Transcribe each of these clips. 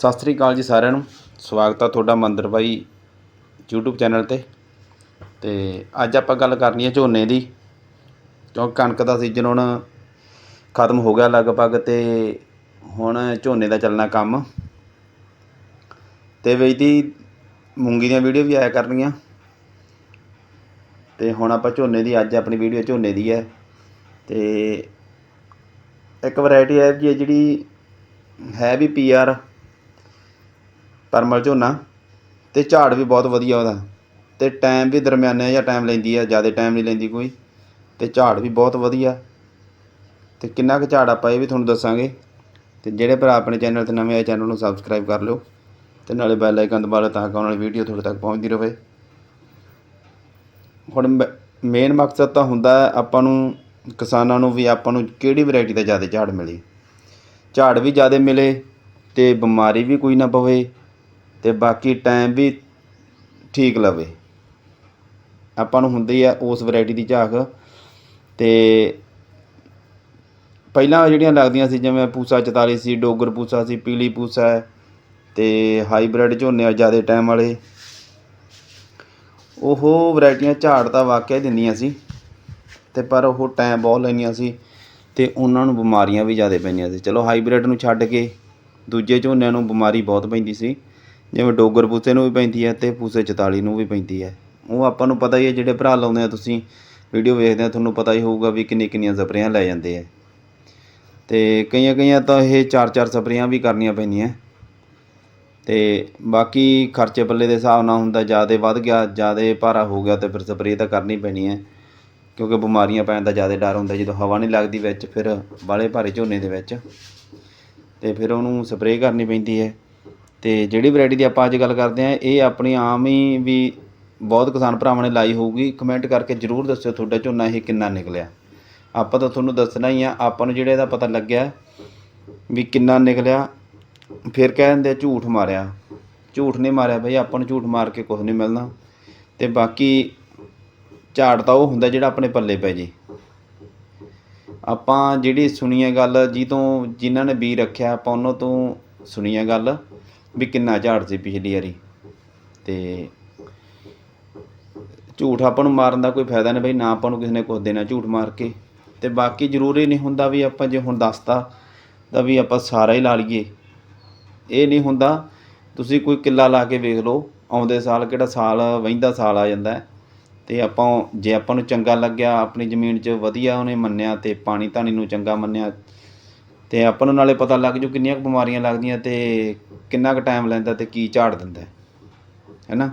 ਸਤਿ ਸ੍ਰੀ ਅਕਾਲ ਜੀ ਸਾਰਿਆਂ ਨੂੰ। ਸਵਾਗਤ ਆ ਤੁਹਾਡਾ ਮੰਦਰ ਬਾਈ YouTube ਚੈਨਲ ਤੇ। ਤੇ ਅੱਜ ਆਪਾਂ ਗੱਲ ਕਰਨੀ ਹੈ ਝੋਨੇ ਦੀ। ਕਿਉਂਕਿ ਕਣਕ ਦਾ ਸੀਜ਼ਨ ਹੁਣ ਖਤਮ ਹੋ ਗਿਆ ਲਗਭਗ ਤੇ ਹੁਣ ਝੋਨੇ ਦਾ ਚੱਲਣਾ ਕੰਮ। ਤੇ ਬਈ ਦੀ ਮੂੰਗੀ ਦੀਆਂ ਵੀਡੀਓ ਵੀ ਆਇਆ ਕਰਨੀਆਂ। ਤੇ ਹੁਣ ਆਪਾਂ ਝੋਨੇ ਦੀ, ਅੱਜ ਆਪਣੀ ਵੀਡੀਓ ਝੋਨੇ ਦੀ ਹੈ। ਤੇ ਇੱਕ ਵੈਰਾਈਟੀ ਹੈ ਜੀ ਜਿਹੜੀ ਹੈ ਵੀ ਪੀਆਰ ਪਰਮਲ ਝੋਨਾ ਅਤੇ ਝਾੜ ਵੀ ਬਹੁਤ ਵਧੀਆ ਉਹਦਾ। ਅਤੇ ਟਾਈਮ ਵੀ ਦਰਮਿਆਨਾ ਜਿਹਾ ਟਾਈਮ ਲੈਂਦੀ ਹੈ ਜ਼ਿਆਦਾ ਟਾਈਮ ਨਹੀਂ ਲੈਂਦੀ ਕੋਈ। ਅਤੇ ਝਾੜ ਵੀ ਬਹੁਤ ਵਧੀਆ। ਅਤੇ ਕਿੰਨਾ ਕੁ ਝਾੜ ਆਪਾਂ ਇਹ ਵੀ ਤੁਹਾਨੂੰ ਦੱਸਾਂਗੇ। ਅਤੇ ਜਿਹੜੇ ਭਰਾ ਆਪਣੇ ਚੈਨਲ ਤੇ ਨਵੇਂ ਆਏ ਚੈਨਲ ਨੂੰ ਸਬਸਕ੍ਰਾਈਬ ਕਰ ਲਿਓ। ਅਤੇ ਨਾਲੇ ਬੈਲ ਆਈਕਨ ਦਬਾ ਲਓ ਤਾਂ ਕਿ ਆਉਣ ਵਾਲੀ ਵੀਡੀਓ ਤੁਹਾਡੇ ਤੱਕ ਪਹੁੰਚਦੀ ਰਹੇ ਹੁਣ ਮੇਨ ਮਕਸਦ ਤਾਂ ਹੁੰਦਾ ਆਪਾਂ ਨੂੰ, ਕਿਸਾਨਾਂ ਨੂੰ ਵੀ ਆਪਾਂ ਨੂੰ ਕਿਹੜੀ ਵੈਰਾਈਟੀ ਦਾ ਜ਼ਿਆਦਾ ਝਾੜ ਮਿਲੇ। ਝਾੜ ਵੀ ਜ਼ਿਆਦਾ ਮਿਲੇ ਤੇ ਬਿਮਾਰੀ ਵੀ ਕੋਈ ਨਾ ਪਵੇ। ਤੇ ਬਾਕੀ ਟਾਈਮ ਵੀ ਠੀਕ ਲਵੇ। ਆਪਾਂ ਨੂੰ ਹੁੰਦੀ ਆ ਉਸ ਵੈਰਾਈਟੀ ਦੀ ਝਾਕ। ਤੇ ਪਹਿਲਾਂ ਜਿਹੜੀਆਂ ਲੱਗਦੀਆਂ ਸੀ, ਜਿਵੇਂ ਪੂਸਾ 44 ਸੀ, ਡੋਗਰ ਪੂਸਾ ਸੀ, ਪੀਲੀ ਪੂਸਾ ਹੈ, ਤੇ ਹਾਈਬ੍ਰਿਡ ਝੋਨੇ ਆ ਜ਼ਿਆਦਾ ਟਾਈਮ ਵਾਲੇ। ਉਹ ਵੈਰਾਈਟੀਆਂ ਝਾੜ ਤਾਂ ਵਾਕਿਆ ਦਿੰਦੀਆਂ ਸੀ। ਤੇ ਪਰ ਉਹ ਟਾਈਮ ਬਹੁਤ ਲੈਂਦੀਆਂ ਸੀ ਤੇ ਉਹਨਾਂ ਨੂੰ ਬਿਮਾਰੀਆਂ ਵੀ ਜ਼ਿਆਦਾ ਪੈਂਦੀਆਂ ਸੀ। ਚਲੋ ਹਾਈਬ੍ਰਿਡ ਨੂੰ ਛੱਡ ਕੇ ਦੂਜੇ ਝੋਨਿਆਂ ਨੂੰ ਬਿਮਾਰੀ ਬਹੁਤ ਪੈਂਦੀ ਸੀ। ਜਿਵੇਂ ਡੋਗਰ ਪੂਸੇ ਨੂੰ ਵੀ ਪੈਂਦੀ ਹੈ ਅਤੇ ਪੂਸੇ 44 ਨੂੰ ਵੀ ਪੈਂਦੀ ਹੈ। ਉਹ ਆਪਾਂ ਨੂੰ ਪਤਾ ਹੀ ਹੈ, ਜਿਹੜੇ ਭਰਾ ਲਾਉਂਦੇ ਆ ਤੁਸੀਂ ਵੀਡੀਓ ਵੇਖਦੇ ਆ, ਤੁਹਾਨੂੰ ਪਤਾ ਹੀ ਹੋਊਗਾ ਵੀ ਕਿੰਨੀ ਕਿੰਨੀਆਂ ਸਪਰੇਆਂ ਲੈ ਜਾਂਦੇ ਆ। ਤੇ ਕਈਆਂ ਕਈਆਂ ਤਾਂ ਇਹ ਚਾਰ ਚਾਰ ਸਪਰੇਆਂ ਵੀ ਕਰਨੀਆਂ ਪੈਂਦੀਆਂ। ਤੇ ਬਾਕੀ ਖਰਚੇ ਪੱਲੇ ਦੇ ਹਿਸਾਬ ਨਾਲ ਹੁੰਦਾ, ਜ਼ਿਆਦਾ ਵੱਧ ਗਿਆ, ਜ਼ਿਆਦਾ ਭਾਰਾ ਹੋ ਗਿਆ ਤੇ ਫਿਰ ਸਪਰੇਅ ਤਾਂ ਕਰਨੀ ਪੈਣੀ ਹੈ। ਕਿਉਂਕਿ ਬਿਮਾਰੀਆਂ ਪੈਣ ਦਾ ਜ਼ਿਆਦਾ ਡਰ ਹੁੰਦਾ, ਜਦੋਂ ਹਵਾ ਨਹੀਂ ਲੱਗਦੀ ਵਿੱਚ, ਫਿਰ ਬਾਲੇ ਭਾਰੇ ਝੋਨੇ ਦੇ ਵਿੱਚ। ਤੇ ਫਿਰ ਉਹਨੂੰ ਸਪਰੇਅ ਕਰਨੀ ਪੈਂਦੀ ਹੈ। ਅਤੇ ਜਿਹੜੀ ਵਰਾਇਟੀ ਦੀ ਆਪਾਂ ਅੱਜ ਗੱਲ ਕਰਦੇ ਹਾਂ, ਇਹ ਆਪਣੀ ਆਮ ਹੀ ਵੀ ਬਹੁਤ ਕਿਸਾਨ ਭਰਾਵਾਂ ਨੇ ਲਾਈ ਹੋਊਗੀ। ਕਮੈਂਟ ਕਰਕੇ ਜਰੂਰ ਦੱਸਿਓ ਤੁਹਾਡਾ ਝੋਨਾ ਇਹ ਕਿੰਨਾ ਨਿਕਲਿਆ। ਆਪਾਂ ਤਾਂ ਤੁਹਾਨੂੰ ਦੱਸਣਾ ਹੀ ਆ, ਆਪਾਂ ਨੂੰ ਜਿਹੜਾ ਇਹਦਾ ਪਤਾ ਲੱਗਿਆ ਵੀ ਕਿੰਨਾ ਨਿਕਲਿਆ। ਫਿਰ ਕਹਿ ਦਿੰਦੇ ਆ, ਝੂਠ ਮਾਰਿਆ। ਝੂਠ ਨਹੀਂ ਮਾਰਿਆ ਬਈ, ਆਪਾਂ ਨੂੰ ਝੂਠ ਮਾਰ ਕੇ ਕੁਝ ਨਹੀਂ ਮਿਲਣਾ। ਤੇ ਬਾਕੀ ਝਾੜ ਤਾਂ ਉਹ ਹੁੰਦਾ ਜਿਹੜਾ ਆਪਣੇ ਪੱਲੇ ਪੈ ਜੇ। ਆਪਾਂ ਜਿਹੜੀ ਸੁਣੀ ਹੈ ਗੱਲ ਜੀ ਤੋਂ ਜਿਨ੍ਹਾਂ ਨੇ ਬੀ ਰੱਖਿਆ, ਆਪਾਂ ਉਹਨਾਂ ਤੋਂ ਸੁਣੀਏ ਗੱਲ। ਵੀ ਕਿੰਨਾ ਝਾੜ ਸੀ ਪਿਛਲੀ ਵਾਰੀ। ਤੇ ਝੂਠ ਆਪਾਂ ਨੂੰ ਮਾਰਨ ਦਾ ਕੋਈ ਫਾਇਦਾ ਨਹੀਂ ਬਈ, ਨਾ ਆਪਾਂ ਨੂੰ ਕਿਸੇ ਨੇ ਕੁਝ ਦੇਣਾ ਝੂਠ ਮਾਰ ਕੇ। ਤੇ ਬਾਕੀ ਜ਼ਰੂਰੀ ਨਹੀਂ ਹੁੰਦਾ ਵੀ ਆਪਾਂ ਜੇ ਹੁਣ ਦੱਸਤਾ ਤਾਂ ਵੀ ਆਪਾਂ ਸਾਰਾ ਹੀ ਲਾ ਲਈਏ। ਇਹ ਨਹੀਂ ਹੁੰਦਾ, ਤੁਸੀਂ ਕੋਈ ਕਿੱਲਾ ਲਾ ਕੇ ਵੇਖ ਲਓ, ਆਉਂਦੇ ਸਾਲ ਕਿਹੜਾ ਸਾਲ, ਵਹਿੰਦਾ ਸਾਲ ਆ ਜਾਂਦਾ ਹੈ। ਤੇ ਆਪਾਂ ਜੇ ਆਪਾਂ ਨੂੰ ਚੰਗਾ ਲੱਗਿਆ, ਆਪਣੀ ਜ਼ਮੀਨ 'ਚ ਵਧੀਆ ਉਹਨੇ ਮੰਨਿਆ ਤੇ ਪਾਣੀ ਧਾਣੀ ਨੂੰ ਚੰਗਾ ਮੰਨਿਆ ਅਤੇ ਆਪਾਂ ਨੂੰ ਨਾਲੇ ਪਤਾ ਲੱਗ ਜੂ ਕਿੰਨੀਆਂ ਕੁ ਬਿਮਾਰੀਆਂ ਲੱਗਦੀਆਂ ਅਤੇ ਕਿੰਨਾ ਕੁ ਟਾਈਮ ਲੈਂਦਾ ਅਤੇ ਕੀ ਝਾੜ ਦਿੰਦਾ ਹੈ। ਨਾ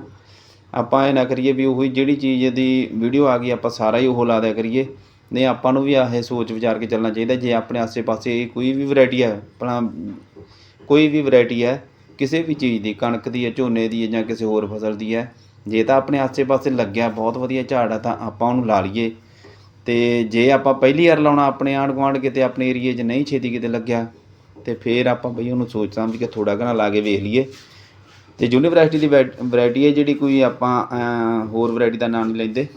ਆਪਾਂ ਇਹ ਨਾ ਕਰੀਏ ਵੀ ਉਹੀ ਜਿਹੜੀ ਚੀਜ਼ ਦੀ ਵੀਡੀਓ ਆ ਗਈ, ਆਪਾਂ ਸਾਰਾ ਹੀ ਉਹ ਲਾ ਦਿਆ ਕਰੀਏ। ਨਹੀਂ, ਆਪਾਂ ਨੂੰ ਵੀ ਆਹ ਸੋਚ ਵਿਚਾਰ ਕੇ ਚੱਲਣਾ ਚਾਹੀਦਾ, ਜੇ ਆਪਣੇ ਆਸੇ-ਪਾਸੇ ਕੋਈ ਵੀ ਵੈਰਾਈਟੀ ਹੈ ਭਲਾ ਕੋਈ ਵੀ ਵੈਰਾਈਟੀ ਹੈ ਕਿਸੇ ਵੀ ਚੀਜ਼ ਦੀ, ਕਣਕ ਦੀ ਹੈ ਝੋਨੇ ਦੀ ਹੈ ਜਾਂ ਕਿਸੇ ਹੋਰ ਫਸਲ ਦੀ ਹੈ ਜੇ ਤਾਂ ਆਪਣੇ ਆਸੇ-ਪਾਸੇ ਲੱਗਿਆ, ਬਹੁਤ ਵਧੀਆ ਝਾੜ ਆ, ਤਾਂ ਆਪਾਂ ਉਹਨੂੰ ਲਾ ਲਈਏ। ਅਤੇ ਜੇ ਆਪਾਂ ਪਹਿਲੀ ਵਾਰ ਲਾਉਣਾ, ਆਪਣੇ ਆਂਢ ਗੁਆਂਢ ਕਿਤੇ, ਆਪਣੇ ਏਰੀਏ 'ਚ ਨਹੀਂ ਛੇਤੀ ਕਿਤੇ ਲੱਗਿਆ ਅਤੇ ਫਿਰ ਆਪਾਂ ਬਈ ਉਹਨੂੰ ਸੋਚ ਸਮਝ ਕੇ ਥੋੜ੍ਹਾ ਘਣਾ ਲਾ ਕੇ ਵੇਖ ਲਈਏ। ਅਤੇ ਯੂਨੀਵਰਸਿਟੀ ਦੀ ਵੈ ਵਰਾਇਟੀ ਹੈ ਜਿਹੜੀ ਕੋਈ ਆਪਾਂ ਹੋਰ ਵਰਾਇਟੀ ਦਾ ਨਾਮ ਨਹੀਂ ਲੈਂਦੇ।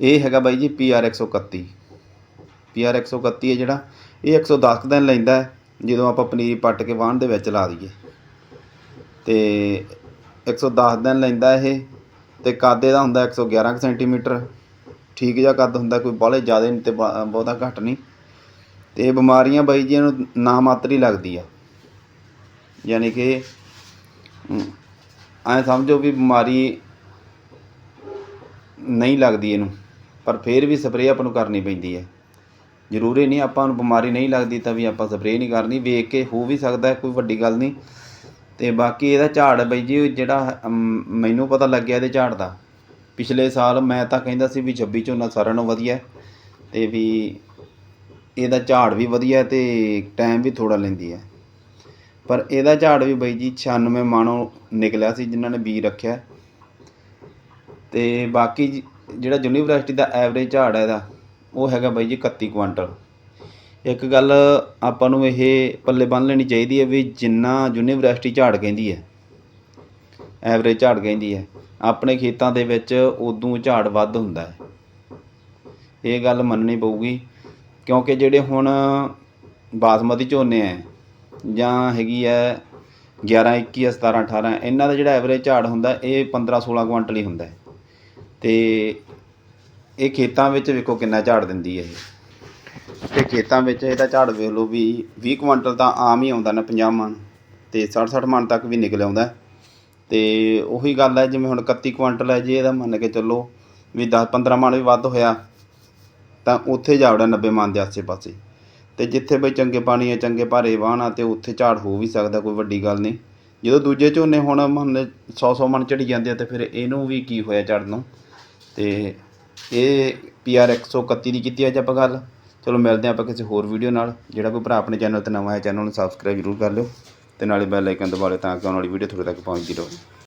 ਇਹ ਹੈਗਾ ਬਾਈ ਜੀ ਪੀ ਆਰ 131 PR 131 ਹੈ ਜਿਹੜਾ, ਇਹ 110 ਕੁ ਦਿਨ ਲੈਂਦਾ ਜਦੋਂ ਆਪਾਂ ਪਨੀਰ ਪੱਟ ਕੇ ਵਾਹਣ ਦੇ ਵਿੱਚ ਲਾ ਦਈਏ। ਤੇ 110 ਦਿਨ ਲੈਂਦਾ ਇਹ, ਤੇ ਕਾਦੇ ਦਾ ਹੁੰਦਾ 111 ਸੈਂਟੀਮੀਟਰ। ਠੀਕ ਜਿਹਾ ਕੱਦ ਹੁੰਦਾ, ਕੋਈ ਬਾਹਲੇ ਜ਼ਿਆਦਾ ਨਹੀਂ ਤੇ ਬਹੁਤਾ ਘੱਟ ਨਹੀਂ ਤੇ ਇਹ ਬਿਮਾਰੀਆਂ ਬਾਈ ਜੀ ਇਹਨੂੰ ਨਾ ਮਾਤਰ ਹੀ ਲੱਗਦੀ ਆ। ਯਾਨੀ ਕਿ ਐ ਸਮਝੋ ਵੀ ਬਿਮਾਰੀ ਨਹੀਂ ਲੱਗਦੀ ਇਹਨੂੰ, ਪਰ ਫਿਰ ਵੀ ਸਪਰੇਅ ਆਪਾਂ ਨੂੰ ਕਰਨੀ ਪੈਂਦੀ ਹੈ ਜ਼ਰੂਰੀ ਨਹੀਂ ਆਪਾਂ ਨੂੰ ਬਿਮਾਰੀ ਨਹੀਂ ਲੱਗਦੀ ਤਾਂ ਵੀ ਆਪਾਂ ਸਪਰੇਅ ਨਹੀਂ ਕਰਨੀ, ਵੇਖ ਕੇ ਹੋ ਵੀ ਸਕਦਾ, ਕੋਈ ਵੱਡੀ ਗੱਲ ਨਹੀਂ ਤੇ ਬਾਕੀ ਇਹਦਾ ਝਾੜ ਬਈ ਜੀ, ਜਿਹੜਾ ਮੈਨੂੰ ਪਤਾ ਲੱਗਿਆ ਇਹਦੇ ਝਾੜ ਦਾ। ਪਿਛਲੇ ਸਾਲ ਮੈਂ ਤਾਂ ਕਹਿੰਦਾ ਸੀ ਵੀ 26 ਝੋਨਾ ਸਾਰਿਆਂ ਨਾਲੋਂ ਵਧੀਆ ਹੈ ਤੇ ਵੀ ਇਹਦਾ ਝਾੜ ਵੀ ਵਧੀਆ ਹੈ ਤੇ ਟਾਈਮ ਵੀ ਥੋੜਾ ਲੈਂਦੀ ਹੈ। ਪਰ ਇਹਦਾ ਝਾੜ ਵੀ ਬਈ ਜੀ 96 ਮਾਣੋ ਨਿਕਲਿਆ ਸੀ ਜਿਨ੍ਹਾਂ ਨੇ ਬੀ ਰੱਖਿਆ। ਤੇ ਬਾਕੀ ਜਿਹੜਾ ਯੂਨੀਵਰਸਿਟੀ ਦਾ ਐਵਰੇਜ ਝਾੜ ਹੈ ਇਹਦਾ, ਉਹ ਹੈਗਾ ਬਾਈ ਜੀ 31 ਕੁਆਂਟਲ। ਇੱਕ ਗੱਲ ਆਪਾਂ ਨੂੰ ਇਹ ਪੱਲੇ ਬੰਨ ਲੈਣੀ ਚਾਹੀਦੀ ਹੈ ਵੀ ਜਿੰਨਾ ਯੂਨੀਵਰਸਿਟੀ ਝਾੜ ਕਹਿੰਦੀ ਹੈ ਐਵਰੇਜ ਝਾੜ ਕਹਿੰਦੀ ਹੈ ਆਪਣੇ ਖੇਤਾਂ ਦੇ ਵਿੱਚ ਉਦੋਂ ਝਾੜ ਵੱਧ ਹੁੰਦਾ ਹੈ। ਇਹ ਗੱਲ ਮੰਨਣੀ ਪਊਗੀ, ਕਿਉਂਕਿ ਜਿਹੜੇ ਹੁਣ ਬਾਸਮਤੀ ਝੋਨੇ ਹੈ ਜਾਂ ਹੈਗੀ ਹੈ 11 21 17 18 ਇਹਨਾਂ ਦਾ ਜਿਹੜਾ ਐਵਰੇਜ ਝਾੜ ਹੁੰਦਾ, ਇਹ 15 16 ਕੁਆਂਟਲ ਹੀ ਹੁੰਦਾ ਹੈ। ਤੇ ਇਹ ਖੇਤਾਂ ਵਿੱਚ ਵੇਖੋ ਕਿੰਨਾ ਝਾੜ ਦਿੰਦੀ ਹੈ ਇਹ। ਤੇ ਖੇਤਾਂ ਵਿੱਚ ਇਹਦਾ ਝਾੜ ਵੇਖ ਲਓ ਵੀ 20 ਕੁਆਂਟਲ ਤਾਂ ਆਮ ਹੀ ਆਉਂਦਾ ਨਾ 50 ਮਣ ਤੇ 60 60 ਮਣ ਤੱਕ ਵੀ ਨਿਕਲ ਆਉਂਦਾ। ਅਤੇ ਉਹੀ ਗੱਲ ਹੈ, ਜਿਵੇਂ ਹੁਣ 31 ਕੁਆਂਟਲ ਹੈ ਜੇ, ਇਹਦਾ ਮੰਨ ਕੇ ਚੱਲੋ ਵੀ 10 15 ਮਣ ਵੀ ਵੱਧ ਹੋਇਆ, ਤਾਂ ਉੱਥੇ ਜਾਵੜਾ 90 ਮਣ ਦੇ ਆਸੇ-ਪਾਸੇ। ਅਤੇ ਜਿੱਥੇ ਬਈ ਚੰਗੇ ਪਾਣੀ ਹੈ, ਚੰਗੇ ਭਾਰੇ ਵਾਹਣ ਆ ਅਤੇ ਉੱਥੇ ਝਾੜ ਹੋ ਵੀ ਸਕਦਾ, ਕੋਈ ਵੱਡੀ ਗੱਲ ਨਹੀਂ। ਜਦੋਂ ਦੂਜੇ ਝੋਨੇ ਹੁਣ ਮੰਨ ਸੌ ਸੌ ਮਣ ਚੜੀ ਜਾਂਦੇ ਆ, ਤੇ ਫਿਰ ਇਹਨੂੰ ਵੀ ਕੀ ਹੋਇਆ ਝੜ ਨੂੰ? ਤੇ ਇਹ ਪੀਆਰ 131 ਦੀ ਕੀਤੀ ਅੱਜ ਆਪਾਂ ਗੱਲ। ਚਲੋ ਮਿਲਦੇ ਹਾਂ ਆਪਾਂ ਕਿਸੇ ਹੋਰ ਵੀਡੀਓ ਨਾਲ। ਜਿਹੜਾ ਕੋਈ ਭਰਾ ਆਪਣੇ ਚੈਨਲ ਤੇ ਨਵਾਂ ਹੈ, ਚੈਨਲ ਨੂੰ ਸਬਸਕ੍ਰਾਈਬ ਜ਼ਰੂਰ ਕਰ ਲਿਓ। ਤੇ ਨਾਲੇ ਬੈਲ ਆਈਕਨ ਦਬਾ ਲਿਓ ਤਾਂ ਕਿ ਆਉਣ ਵਾਲੀ ਵੀਡੀਓ ਤੁਹਾਡੇ ਤੱਕ ਪਹੁੰਚਦੀ ਰਹੇ।